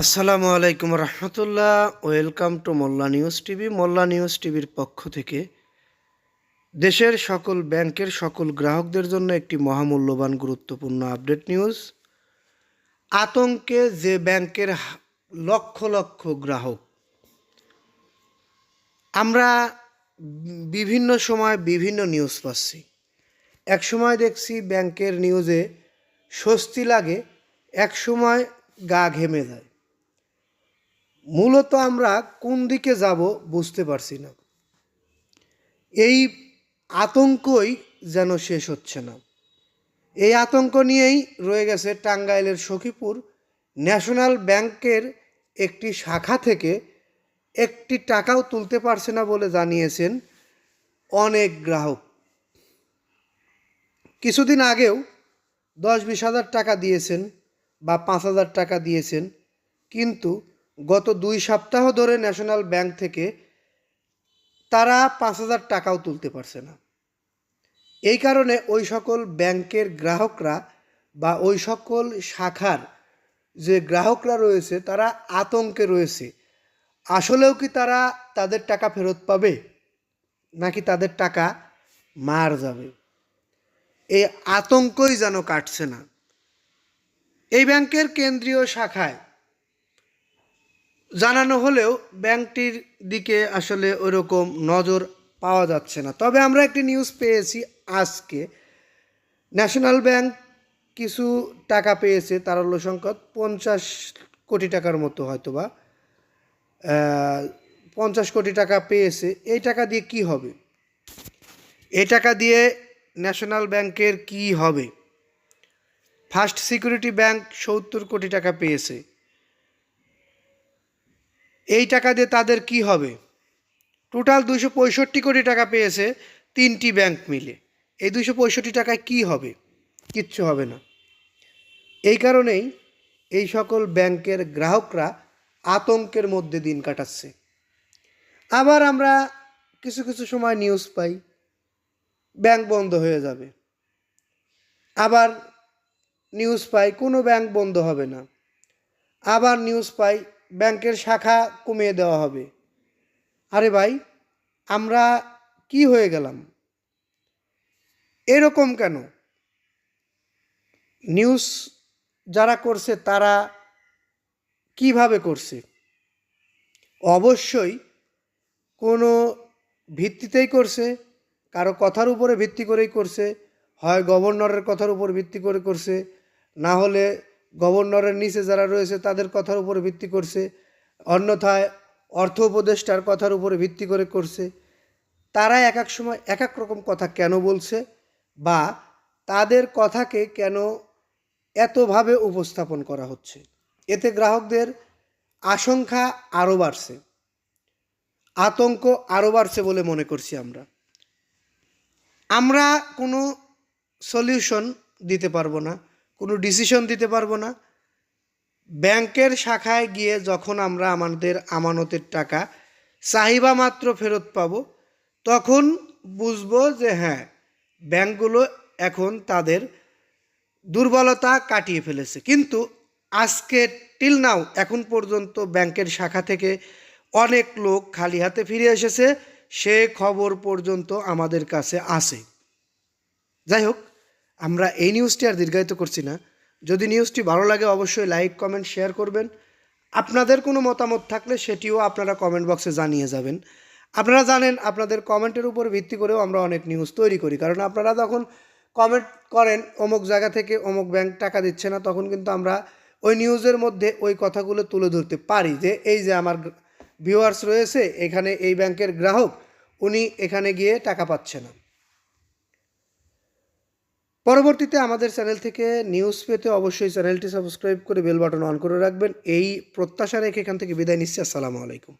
আসসালামু আলাইকুম রহমতুল্লাহ। Welcome to Molla news TV. Molla news টিভির পক্ষ থেকে দেশের সকল ব্যাংকের সকল গ্রাহকদের জন্য একটি মহামূল্যবান গুরুত্বপূর্ণ আপডেট নিউজ। আতঙ্কে যে ব্যাংকের লক্ষ লক্ষ গ্রাহক। আমরা বিভিন্ন সময় বিভিন্ন নিউজ পাচ্ছি। এক সময় দেখছি ব্যাংকের নিউজে স্বস্তি লাগে, এক সময় গা ঘেমে যায়। মূলত আমরা কোন দিকে যাব বুঝতে পারছি না। এই আতঙ্কই যেন শেষ হচ্ছে না। এই আতঙ্ক নিয়েই রয়ে গেছে টাঙ্গাইলের সখীপুর ন্যাশনাল ব্যাংকের একটি শাখা থেকে একটি টাকাও তুলতে পারছে না বলে জানিয়েছেন অনেক গ্রাহক। কিছুদিন আগেও দশ বিশ হাজার টাকা দিয়েছেন বা পাঁচ হাজার টাকা দিয়েছেন, কিন্তু গত দুই সপ্তাহ ধরে ন্যাশনাল ব্যাংক থেকে তারা পাঁচ হাজার টাকাও তুলতে পারছে না। এই কারণে ওই সকল ব্যাংকের গ্রাহকরা বা ওই সকল শাখার যে গ্রাহকরা রয়েছে, তারা আতঙ্কে রয়েছে। আসলেও কি তারা তাদের টাকা ফেরত পাবে? নাকি তাদের টাকা মার যাবে? এই আতঙ্কই যেন কাটছে না। এই ব্যাংকের কেন্দ্রীয় শাখায় জানানো হলেও ব্যাংকটির দিকে আসলে ওরকম নজর পাওয়া যাচ্ছে না। তবে আমরা একটি নিউজ পেয়েছি আজকে। ন্যাশনাল ব্যাংক কিছু টাকা পেয়েছে, তার তারল্য সংকট পঞ্চাশ কোটি টাকার মতো হয়তো বা পঞ্চাশ কোটি টাকা পেয়েছে। এই টাকা দিয়ে কি হবে? এই টাকা দিয়ে ন্যাশনাল ব্যাংকের কি হবে? ফার্স্ট সিকিউরিটি ব্যাংক সত্তর কোটি টাকা পেয়েছে। এই টাকা দিয়ে তাদের কি হবে? টোটাল দুশো পঁয়ষট্টি কোটি টাকা পেয়েছে তিনটি ব্যাংক মিলে। এই দুশো পঁয়ষট্টি টাকায় কি হবে? কিচ্ছু হবে না। এই কারণেই এই সকল ব্যাংকের গ্রাহকরা আতঙ্কের মধ্যে দিন কাটাচ্ছে। আবার আমরা কিছু কিছু সময় নিউজ পাই। ব্যাংক বন্ধ হয়ে যাবে। আবার নিউজ পাই, কোনো ব্যাংক বন্ধ হবে না। আবার নিউজ পাই ব্যাংকের শাখা কমিয়ে দেওয়া হবে। আরে ভাই, আমরা কি হয়ে গেলাম? এরকম কেন? নিউজ যারা করছে, তারা কীভাবে করছে? অবশ্যই কোনো ভিত্তিতেই করছে, কারও কথার উপরে ভিত্তি করেই করছে, হয় গভর্নরের কথার উপর ভিত্তি করে করছে, না হলে গভর্নরের নিচে যারা রয়েছে তাদের কথার উপরে ভিত্তি করছে, অন্যথায় অর্থ উপদেষ্টার কথার উপরে ভিত্তি করে করছে। তারা এক এক সময় এক এক রকম কথা কেন বলছে বা তাদের কথাকে কেন এতভাবে উপস্থাপন করা হচ্ছে? এতে গ্রাহকদের আশঙ্কা আরও বাড়ছে। আতঙ্ক আরও বাড়ছে বলে মনে করছি আমরা। আমরা কোনো সলিউশন দিতে পারব না। কোনো ডিসিশন দিতে পারব না। ব্যাংকের শাখায় গিয়ে যখন আমরা আমাদের আমানতের টাকা চাহিবা মাত্র ফেরত পাবো, তখন বুঝব যে হ্যাঁ ব্যাংকগুলো এখন তাদের দুর্বলতা কাটিয়ে ফেলেছে। কিন্তু আজকে টিল নাও এখন পর্যন্ত ব্যাংকের শাখা থেকে অনেক লোক খালি হাতে ফিরে এসেছে, সে খবর পর্যন্ত আমাদের কাছে আসে যাই হোক আমরা এই নিউজটি আর দীর্ঘায়িত করছি না। যদি নিউজটি ভালো লাগে, অবশ্যই লাইক কমেন্ট শেয়ার করবেন। আপনাদের কোনো মতামত থাকলে সেটিও আপনারা কমেন্ট বক্সে জানিয়ে যাবেন। আপনারা জানেন, আপনাদের কমেন্টের উপর ভিত্তি করেও আমরা অনেক নিউজ তৈরি করি। কারণ আপনারা যখন কমেন্ট করেন, অমুক জায়গা থেকে অমুক ব্যাংক টাকা দিচ্ছে না, তখন কিন্তু আমরা ওই নিউজের মধ্যে ওই কথাগুলো তুলে ধরতে পারি যে, এই যে আমার ভিউয়ার্স রয়েছে, এখানে এই ব্যাংকের গ্রাহক, উনি এখানে গিয়ে টাকা পাচ্ছে না। পরবর্তীতে আমাদের চ্যানেল থেকে নিউজ পেতে অবশ্যই চ্যানেলটি সাবস্ক্রাইব করে বেল বাটন অন করে রাখবেন। এই প্রত্যাশা রেখে এখান থেকে বিদায় নিচ্ছি। আসসালামু আলাইকুম।